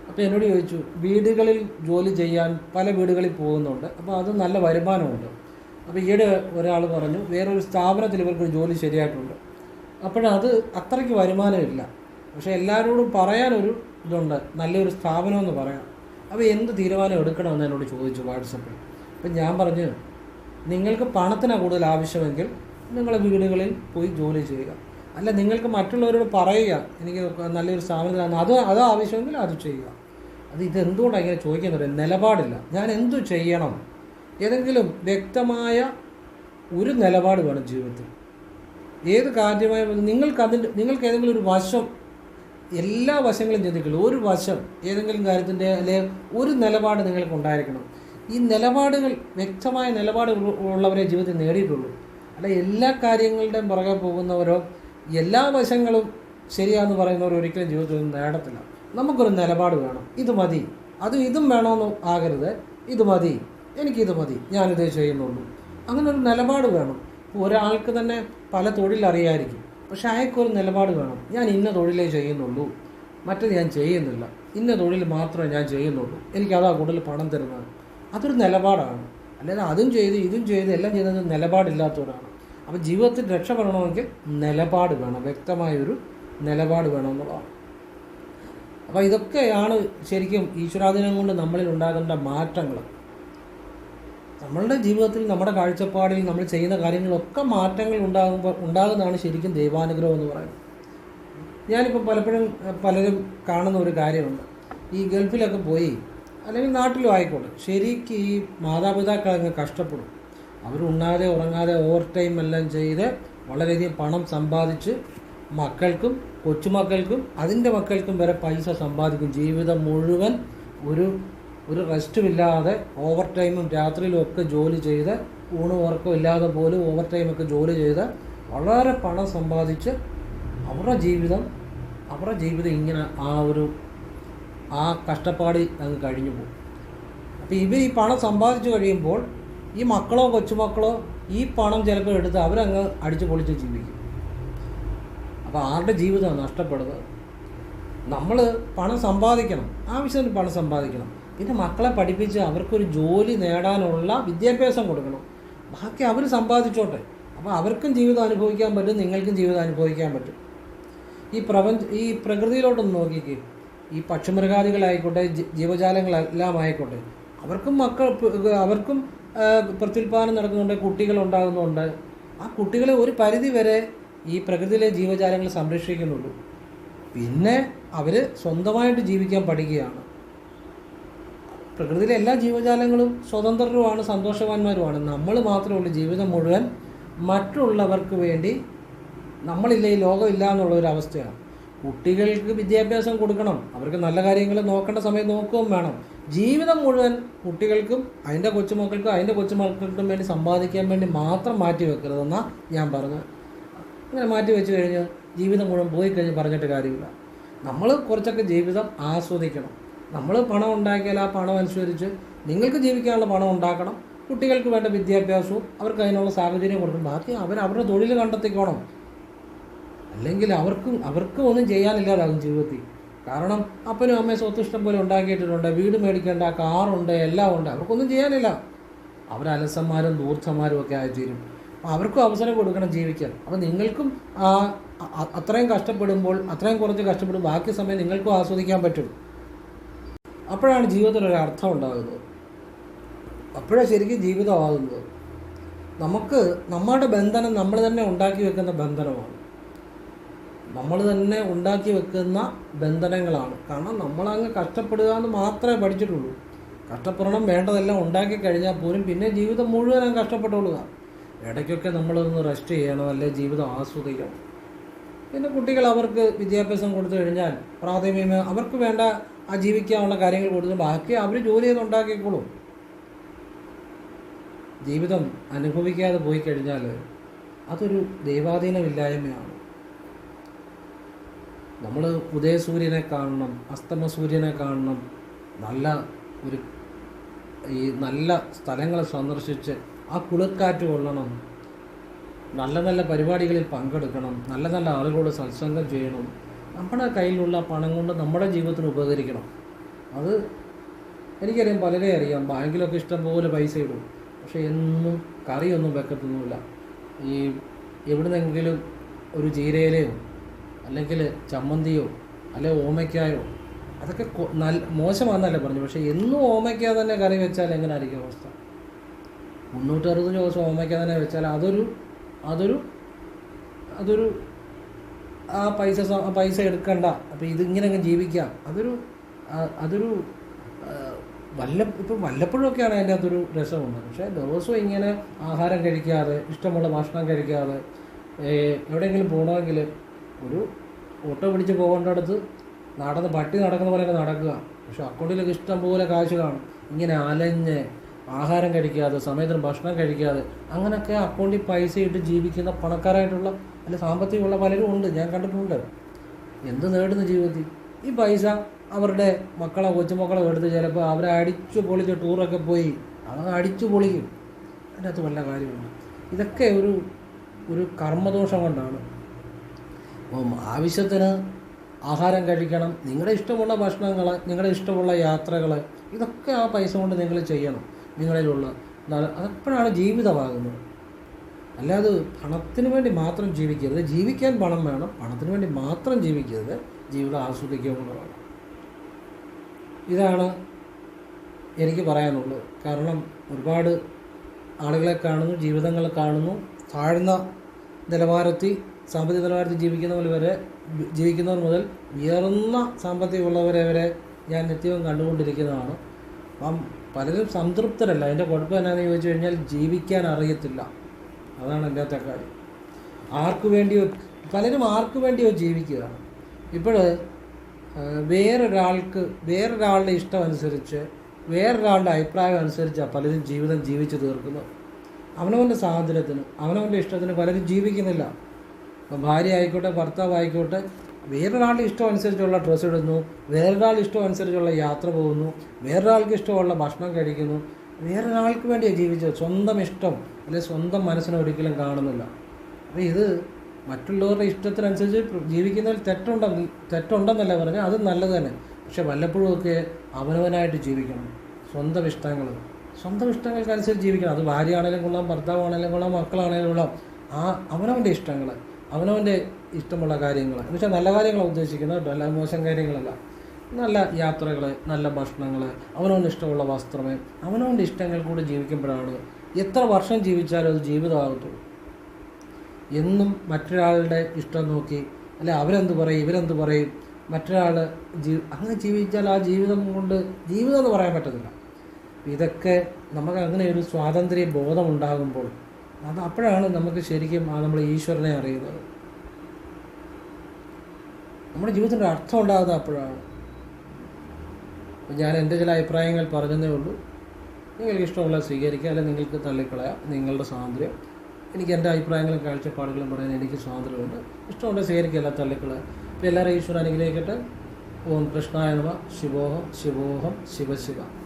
അപ്പോൾ എന്നോട് ചോദിച്ചു വീടുകളിൽ ജോലി ചെയ്യാൻ പല വീടുകളിൽ പോകുന്നുണ്ട് അപ്പോൾ അത് നല്ല വരുമാനമുണ്ട്. അപ്പോൾ ഈയിടെ ഒരാൾ പറഞ്ഞു വേറൊരു സ്ഥാപനത്തിൽ ഇവർക്ക് ജോലി ശരിയായിട്ടുണ്ട്. അപ്പോഴത് അത്രയ്ക്ക് വരുമാനമില്ല. പക്ഷേ എല്ലാവരോടും പറയാനൊരു ഇതുണ്ട് നല്ലൊരു സ്ഥാപനമെന്ന് പറയാം. അപ്പോൾ എന്ത് തീരുമാനം എടുക്കണമെന്ന് എന്നോട് ചോദിച്ചു വാട്സപ്പിൽ. അപ്പം ഞാൻ പറഞ്ഞു നിങ്ങൾക്ക് പണത്തിനാണ് കൂടുതൽ ആവശ്യമെങ്കിൽ നിങ്ങൾ വീടുകളിൽ പോയി ജോലി ചെയ്യുക. അല്ല നിങ്ങൾക്ക് മറ്റുള്ളവരോട് പറയുക എനിക്ക് നല്ലൊരു സ്ഥാപനത്തിലാണ് അത് അത് ആവശ്യമെങ്കിൽ അത് ചെയ്യുക. അത് ഇതെന്തുകൊണ്ടാണ് ഇങ്ങനെ ചോദിക്കാൻ പറയുന്നത് നിലപാടില്ല. ഞാൻ എന്തു ചെയ്യണം? ഏതെങ്കിലും വ്യക്തമായ ഒരു നിലപാട് വേണം ജീവിതത്തിൽ. ഏത് കാര്യമായ നിങ്ങൾക്ക് അതിന്റെ നിങ്ങൾക്ക് ഏതെങ്കിലും ഒരു വശം എല്ലാ വശങ്ങളും ചിന്തിക്കില്ല ഒരു വശം ഏതെങ്കിലും കാര്യത്തിന്റെ അല്ലെങ്കിൽ ഒരു നിലപാട് നിങ്ങൾക്ക് ഉണ്ടായിരിക്കണം ഈ നിലപാടുകൾ വ്യക്തമായ നിലപാടുകൾ ഉള്ളവരെ ജീവിതത്തിൽ നേടിയിട്ടുള്ളൂ. അല്ല എല്ലാ കാര്യങ്ങളുടെയും പുറകെ പോകുന്നവരോ എല്ലാ വശങ്ങളും ശരിയാന്ന് പറയുന്നവരോ ഒരിക്കലും ജീവിതത്തിൽ നേടത്തില്ല. നമുക്കൊരു നിലപാട് വേണം. ഇത് മതി. അത് ഇതും വേണമെന്ന് ആകരുത്. ഇത് മതി. എനിക്കിത് മതി. ഞാനിത് ചെയ്യുന്നുള്ളൂ. അങ്ങനെ ഒരു നിലപാട് വേണം. ഒരാൾക്ക് തന്നെ പല തൊഴിലറിയായിരിക്കും പക്ഷെ അയാൾക്കൊരു നിലപാട് വേണം. ഞാൻ ഇന്ന തൊഴിലേ ചെയ്യുന്നുള്ളൂ. മറ്റത് ഞാൻ ചെയ്യുന്നില്ല. ഇന്ന തൊഴിൽ മാത്രമേ ഞാൻ ചെയ്യുന്നുള്ളൂ. എനിക്ക് അതാ കൂടുതൽ പണം തരുന്നത്. അതൊരു നിലപാടാണ്. അല്ലാതെ അതും ചെയ്ത് ഇതും ചെയ്ത് എല്ലാം ചെയ്യുന്നത് നിലപാടില്ലാത്തവരാണ്. അപ്പോൾ ജീവിതത്തിൽ രക്ഷപ്പെടണമെങ്കിൽ നിലപാട് വേണം വ്യക്തമായൊരു നിലപാട് വേണം എന്നുള്ളതാണ്. അപ്പോൾ ഇതൊക്കെയാണ് ശരിക്കും ഈശ്വരാധീനം കൊണ്ട് നമ്മളിൽ ഉണ്ടാകേണ്ട മാറ്റങ്ങൾ. നമ്മളുടെ ജീവിതത്തിൽ നമ്മുടെ കാഴ്ചപ്പാടിൽ നമ്മൾ ചെയ്യുന്ന കാര്യങ്ങളൊക്കെ മാറ്റങ്ങൾ ഉണ്ടാകുമ്പോൾ ഉണ്ടാകുന്നതാണ് ശരിക്കും ദൈവാനുഗ്രഹം എന്ന് പറയുന്നത്. ഞാനിപ്പോൾ പലപ്പോഴും പലരും കാണുന്ന ഒരു കാര്യമുണ്ട്. ഈ ഗൾഫിലൊക്കെ പോയി അല്ലെങ്കിൽ നാട്ടിലും ആയിക്കോട്ടെ ശരിക്കും ഈ മാതാപിതാക്കൾ അങ്ങ് കഷ്ടപ്പെടും. അവർ ഉണ്ണാതെ ഉറങ്ങാതെ ഓവർ ടൈം എല്ലാം ചെയ്ത് വളരെയധികം പണം സമ്പാദിച്ച് മക്കൾക്കും കൊച്ചുമക്കൾക്കും അതിന്റെ മക്കൾക്കും വരെ പൈസ സമ്പാദിക്കും. ജീവിതം മുഴുവൻ ഒരു ഒരു റെസ്റ്റും ഇല്ലാതെ ഓവർ ടൈമും രാത്രിയിലും ഒക്കെ ജോലി ചെയ്ത് ഊണും ഉറക്കം ഇല്ലാതെ പോലും ഓവർ ടൈമൊക്കെ ജോലി ചെയ്ത് വളരെ പണം സമ്പാദിച്ച് അവരുടെ ജീവിതം അവരുടെ ജീവിതം ഇങ്ങനെ ആ ഒരു ആ കഷ്ടപ്പാട് അങ്ങ് കഴിഞ്ഞു പോകും അപ്പോൾ ഇവർ ഈ പണം സമ്പാദിച്ചു കഴിയുമ്പോൾ ഈ മക്കളോ കൊച്ചുമക്കളോ ഈ പണം ചിലപ്പോൾ എടുത്ത് അവരങ്ങ് അടിച്ചു പൊളിച്ച് ജീവിക്കും. അപ്പോൾ ആരുടെ ജീവിതമാണ് നഷ്ടപ്പെടുന്നത്? നമ്മൾ പണം സമ്പാദിക്കണം. ആവശ്യത്തിന് പണം സമ്പാദിക്കണം. പിന്നെ മക്കളെ പഠിപ്പിച്ച് അവർക്കൊരു ജോലി നേടാനുള്ള വിദ്യാഭ്യാസം കൊടുക്കണം. ബാക്കി അവർ സമ്പാദിച്ചോട്ടെ. അപ്പോൾ അവർക്കും ജീവിതം അനുഭവിക്കാൻ പറ്റും നിങ്ങൾക്കും ജീവിതം അനുഭവിക്കാൻ പറ്റും. ഈ പ്രപഞ്ച ഈ പ്രകൃതിയിലോട്ടൊന്ന് നോക്കിക്കേ. ഈ പക്ഷിമൃഗാദികളായിക്കോട്ടെ ജീവജാലങ്ങളെല്ലാം ആയിക്കോട്ടെ. അവർക്കും മക്കൾ അവർക്കും പ്രത്യുൽപാദനം നടക്കുന്നുണ്ട് കുട്ടികൾ ഉണ്ടാകുന്നുണ്ട്. ആ കുട്ടികളെ ഒരു പരിധി വരെ ഈ പ്രകൃതിയിലെ ജീവജാലങ്ങൾ സംരക്ഷിക്കുന്നുള്ളൂ പിന്നെ അവർ സ്വന്തമായിട്ട് ജീവിക്കാൻ പഠിക്കുകയാണ്. പ്രകൃതിയിലെ എല്ലാ ജീവജാലങ്ങളും സ്വതന്ത്രരുമാണ് സന്തോഷവാന്മാരുമാണ്. നമ്മൾ മാത്രമേ ഉള്ളൂ ജീവിതം മുഴുവൻ മറ്റുള്ളവർക്ക് വേണ്ടി നമ്മളില്ല ഈ ലോകമില്ല എന്നുള്ളൊരവസ്ഥയാണ് കുട്ടികൾക്ക് വിദ്യാഭ്യാസം കൊടുക്കണം. അവർക്ക് നല്ല കാര്യങ്ങൾ നോക്കേണ്ട സമയം നോക്കുകയും വേണം. ജീവിതം മുഴുവൻ കുട്ടികൾക്കും അതിന്റെ കൊച്ചുമക്കൾക്കും അതിന്റെ കൊച്ചുമക്കൾക്കും വേണ്ടി സമ്പാദിക്കാൻ വേണ്ടി മാത്രം മാറ്റി വെക്കരുതെന്നാണ് ഞാൻ പറഞ്ഞു അങ്ങനെ മാറ്റി വെച്ച് കഴിഞ്ഞ് ജീവിതം മുഴുവൻ പോയി കഴിഞ്ഞ് പറഞ്ഞിട്ട് കാര്യമില്ല. നമ്മൾ കുറച്ചൊക്കെ ജീവിതം ആസ്വദിക്കണം. നമ്മൾ പണം ഉണ്ടാക്കിയാൽ ആ പണം അനുസരിച്ച് നിങ്ങൾക്ക് ജീവിക്കാനുള്ള പണം ഉണ്ടാക്കണം. കുട്ടികൾക്ക് വേണ്ട വിദ്യാഭ്യാസവും അവർക്ക് അതിനുള്ള സാഹചര്യം കൊടുക്കണം. ബാക്കി അവർ അവരുടെ തൊഴിൽ കണ്ടെത്തിക്കോണം. അല്ലെങ്കിൽ അവർക്കും അവർക്കും ഒന്നും ചെയ്യാനില്ലാതാകും ജീവിതത്തിൽ. കാരണം അപ്പനും അമ്മയും സ്വത്ത് ഇഷ്ടം പോലെ ഉണ്ടാക്കിയിട്ടുണ്ട് വീട് മേടിക്കേണ്ട കാറുണ്ട് എല്ലാം ഉണ്ട്. അവർക്കൊന്നും ചെയ്യാനില്ല. അവർ അലസന്മാരും ദൂർത്ഥന്മാരും ഒക്കെ ആയിത്തീരും. അപ്പോൾ അവർക്കും അവസരം കൊടുക്കണം ജീവിക്കാൻ. അപ്പോൾ നിങ്ങൾക്കും അത്രയും കഷ്ടപ്പെടുമ്പോൾ അത്രയും കുറച്ച് കഷ്ടപ്പെടും ബാക്കി സമയം നിങ്ങൾക്കും ആസ്വദിക്കാൻ പറ്റും. അപ്പോഴാണ് ജീവിതത്തിൽ ഒരു അർത്ഥം ഉണ്ടാകുന്നത്. അപ്പോഴാണ് ശരിക്കും ജീവിതമാകുന്നത്. നമുക്ക് നമ്മുടെ ബന്ധനം നമ്മൾ തന്നെ ഉണ്ടാക്കി വെക്കുന്ന ബന്ധനമാണ്. നമ്മൾ തന്നെ ഉണ്ടാക്കി വെക്കുന്ന ബന്ധനങ്ങളാണ്. കാരണം നമ്മളങ്ങ് കഷ്ടപ്പെടുക എന്ന് മാത്രമേ പഠിച്ചിട്ടുള്ളൂ. കഷ്ടപ്പെടണം വേണ്ടതെല്ലാം ഉണ്ടാക്കി കഴിഞ്ഞാൽ പോലും പിന്നെ ജീവിതം മുഴുവൻ അങ്ങ് കഷ്ടപ്പെട്ടോളുക. ഇടയ്ക്കൊക്കെ നമ്മളൊന്ന് റെസ്റ്റ് ചെയ്യണം അല്ലെങ്കിൽ ജീവിതം ആസ്വദിക്കണം. പിന്നെ കുട്ടികൾ അവർക്ക് വിദ്യാഭ്യാസം കൊടുത്തു കഴിഞ്ഞാൽ പ്രാഥമിക അവർക്ക് വേണ്ട ആ ജീവിക്കാനുള്ള കാര്യങ്ങൾ കൊടുത്ത് ബാക്കി അവർ ജോലി ചെയ്ത് ഉണ്ടാക്കിക്കോളും. ജീവിതം അനുഭവിക്കാതെ പോയി കഴിഞ്ഞാൽ അതൊരു ദൈവാധീനമില്ലായ്മയാണ്. നമ്മൾ ഉദയസൂര്യനെ കാണണം അസ്തമ സൂര്യനെ കാണണം നല്ല ഒരു ഈ നല്ല സ്ഥലങ്ങൾ സന്ദർശിച്ച് ആ കുളിർക്കാറ്റ് കൊള്ളണം നല്ല നല്ല പരിപാടികളിൽ പങ്കെടുക്കണം നല്ല നല്ല ആളുകളോട് സത്സംഗം ചെയ്യണം. നമ്മുടെ കയ്യിലുള്ള പണം കൊണ്ട് നമ്മുടെ ജീവിതത്തിന് ഉപകരിക്കണം. അത് എനിക്കറിയാം പലരെ അറിയാം ബാങ്കിലൊക്കെ ഇഷ്ടംപോലെ പൈസ ഇടും. പക്ഷേ എന്നും കറിയൊന്നും വെക്കത്തൊന്നുമില്ല. ഈ എവിടുന്നെങ്കിലും ഒരു ചീരയിലയോ അല്ലെങ്കിൽ ചമ്മന്തിയോ അല്ലെ ഓമയ്ക്കായോ അതൊക്കെ നല്ല മോശമാണെന്നല്ലേ പറഞ്ഞു പക്ഷേ എന്നും ഓമയ്ക്ക തന്നെ കറി വെച്ചാൽ എങ്ങനെ ആയിരിക്കും അവസ്ഥ? മുന്നൂറ്ററുപത് ദിവസം ഓമയ്ക്ക തന്നെ വെച്ചാൽ അതൊരു അതൊരു അതൊരു ആ പൈസ പൈസ എടുക്കണ്ട. അപ്പോൾ ഇതിങ്ങനെ അങ്ങ് ജീവിക്കാം. അതൊരു അതൊരു വല്ല ഇപ്പം വല്ലപ്പോഴൊക്കെയാണ് അതിന്റെ അകത്തൊരു രസമുള്ളത് പക്ഷേ ദിവസവും ഇങ്ങനെ ആഹാരം കഴിക്കാതെ ഇഷ്ടമുള്ള ഭക്ഷണം കഴിക്കാതെ എവിടെയെങ്കിലും പോകണമെങ്കിൽ ഒരു ഓട്ടോ പിടിച്ച് പോകേണ്ടടുത്ത് നടന്ന് പട്ടി നടക്കുന്ന പോലെ നടക്കുക. പക്ഷെ അക്കൗണ്ടിലൊക്കെ ഇഷ്ടം പോലെ കാശ് കാണും. ഇങ്ങനെ അലഞ്ഞ് ആഹാരം കഴിക്കാതെ സമയത്തിന് ഭക്ഷണം കഴിക്കാതെ അങ്ങനെയൊക്കെ അക്കൗണ്ടിൽ പൈസ ഇട്ട് ജീവിക്കുന്ന പണക്കാരായിട്ടുള്ള അല്ല സാമ്പത്തികമുള്ള പലരും ഉണ്ട്. ഞാൻ കണ്ടിട്ടുണ്ട്. എന്ത് നേടുന്നു ജീവിതത്തിൽ? ഈ പൈസ അവരുടെ മക്കളെ കൊച്ചുമക്കളെ എടുത്ത് ചിലപ്പോൾ അവരെ അടിച്ചു പൊളിച്ച് ടൂറൊക്കെ പോയി അവർ അടിച്ചു പൊളിക്കും. അതിന്റെ അകത്ത് വല്ല കാര്യമുണ്ട്. ഇതൊക്കെ ഒരു ഒരു കർമ്മദോഷം കൊണ്ടാണ്. ആവശ്യത്തിന് ആഹാരം കഴിക്കണം നിങ്ങളുടെ ഇഷ്ടമുള്ള ഭക്ഷണങ്ങൾ നിങ്ങളുടെ ഇഷ്ടമുള്ള യാത്രകൾ ഇതൊക്കെ ആ പൈസ കൊണ്ട് നിങ്ങൾ ചെയ്യണം നിങ്ങളിലുള്ള അപ്പോഴാണ് ജീവിതമാകുന്നത്? അല്ലാതെ പണത്തിന് വേണ്ടി മാത്രം ജീവിക്കരുത്. ജീവിക്കാൻ പണം വേണം പണത്തിന് വേണ്ടി മാത്രം ജീവിക്കരുത്. ജീവിതം ആസ്വദിക്കുക ഇതാണ് എനിക്ക് പറയാനുള്ളത്. കാരണം ഒരുപാട് ആളുകളെ കാണുന്നു ജീവിതങ്ങൾ കാണുന്നു താഴ്ന്ന നിലവാരത്തിൽ സാമ്പത്തിക നിലവാരത്തിൽ ജീവിക്കുന്നവർ വരെ ജീവിക്കുന്നവർ മുതൽ ഉയർന്ന സാമ്പത്തികമുള്ളവരെ വരെ ഞാൻ നിത്യവും കണ്ടുകൊണ്ടിരിക്കുന്നതാണ്. അപ്പം പലരും സംതൃപ്തരല്ല. അതിന്റെ കുഴപ്പം എന്നാന്ന് ചോദിച്ചു കഴിഞ്ഞാൽ ജീവിക്കാൻ അറിയത്തില്ല. അതാണ് അകത്തെ കാര്യം. ആർക്കു വേണ്ടിയോ പലരും ആർക്കു വേണ്ടിയോ ജീവിക്കുകയാണ്. ഇപ്പോൾ വേറൊരാൾക്ക് വേറൊരാളുടെ ഇഷ്ടം അനുസരിച്ച് വേറൊരാളുടെ അഭിപ്രായം അനുസരിച്ചാണ് പലരും ജീവിതം ജീവിച്ചു തീർക്കുന്നത്. അവനവന്റെ സ്വാതന്ത്ര്യത്തിന് അവനവന്റെ ഇഷ്ടത്തിന് പലരും ജീവിക്കുന്നില്ല. ഇപ്പം ഭാര്യ ആയിക്കോട്ടെ ഭർത്താവ് ആയിക്കോട്ടെ വേറൊരാളുടെ ഇഷ്ടം അനുസരിച്ചുള്ള ഡ്രസ്സ് ഇടുന്നു വേറൊരാളുടെ ഇഷ്ടം അനുസരിച്ചുള്ള യാത്ര പോകുന്നു വേറൊരാൾക്ക് ഇഷ്ടമുള്ള ഭക്ഷണം കഴിക്കുന്നു വേറൊരാൾക്ക് വേണ്ടിയാണ് ജീവിച്ചത്. സ്വന്തം ഇഷ്ടം അല്ലെങ്കിൽ സ്വന്തം മനസ്സിനെ ഒരിക്കലും കാണുന്നില്ല. അപ്പോൾ ഇത് മറ്റുള്ളവരുടെ ഇഷ്ടത്തിനനുസരിച്ച് ജീവിക്കുന്നതിൽ തെറ്റുണ്ടെന്ന് തെറ്റുണ്ടെന്നല്ല പറഞ്ഞാൽ അത് നല്ലത് തന്നെ. പക്ഷെ വല്ലപ്പോഴുമൊക്കെ അവനവനായിട്ട് ജീവിക്കണം. സ്വന്തം ഇഷ്ടങ്ങൾ. സ്വന്തം ഇഷ്ടങ്ങൾക്കനുസരിച്ച് ജീവിക്കണം. അത് ഭാര്യയാണെങ്കിലും കൊള്ളാം ഭർത്താവാണെങ്കിലും കൊള്ളാം മക്കളാണെങ്കിലും കൊള്ളാം. ആ അവനവന്റെ ഇഷ്ടങ്ങൾ അവനവന്റെ ഇഷ്ടമുള്ള കാര്യങ്ങൾ എന്ന് വെച്ചാൽ നല്ല കാര്യങ്ങളാണ് ഉദ്ദേശിക്കുന്നത് കേട്ടോ. അല്ല മോശം കാര്യങ്ങളല്ല. നല്ല യാത്രകൾ നല്ല ഭക്ഷണങ്ങൾ അവനവന്റെ ഇഷ്ടമുള്ള വസ്ത്രം അവനവന്റെ ഇഷ്ടങ്ങൾ കൂടെ ജീവിക്കുമ്പോഴാണ് എത്ര വർഷം ജീവിച്ചാലും അത് ജീവിതമാകത്തുള്ളൂ. എന്നും മറ്റൊരാളുടെ ഇഷ്ടം നോക്കി അല്ലെ അവരെന്ത് പറയും ഇവരെന്ത് പറയും മറ്റൊരാൾ ജീ അങ്ങനെ ജീവിച്ചാൽ ആ ജീവിതം കൊണ്ട് ജീവിതം എന്ന് പറയാൻ പറ്റത്തില്ല. ഇതൊക്കെ നമുക്ക് അങ്ങനെ ഒരു സ്വാതന്ത്ര്യ ബോധം ഉണ്ടാകുമ്പോൾ അത് അപ്പോഴാണ് നമുക്ക് ശരിക്കും ആ നമ്മൾ ഈശ്വരനെ അറിയുന്നത്. നമ്മുടെ ജീവിതത്തിന്റെ അർത്ഥം ഉണ്ടാകുന്നത് അപ്പോഴാണ്. ഞാൻ എന്റെ ചില അഭിപ്രായങ്ങൾ പറഞ്ഞതേ ഉള്ളൂ. നിങ്ങൾക്ക് ഇഷ്ടമുള്ള സ്വീകരിക്കുക അല്ലെങ്കിൽ നിങ്ങൾക്ക് തള്ളിക്കളയാം നിങ്ങളുടെ സ്വാതന്ത്ര്യം. എനിക്ക് എന്റെ അഭിപ്രായങ്ങളും കാഴ്ചപ്പാടുകളും പറയാൻ എനിക്ക് സ്വാതന്ത്ര്യമുണ്ട്. ഇഷ്ടമുണ്ട് സ്വീകരിക്കുക തള്ളിക്കളയാം അപ്പോൾ എല്ലാവരും ഈശ്വരൻ അനുഗ്രഹിക്കട്ടെ. ഓം കൃഷ്ണായ നമ. ശിവോഹം. ശിവോഹം. ശിവശിവ